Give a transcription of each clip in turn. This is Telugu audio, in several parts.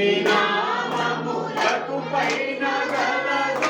అన్ని నామములకు పైన గలదు.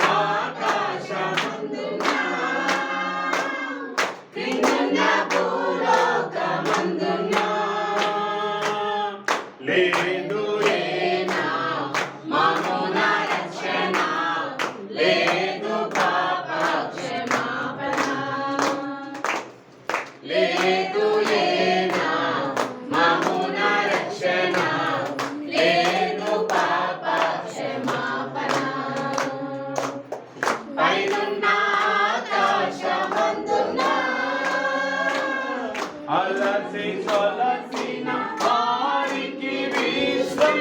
వారికి విశ్వం.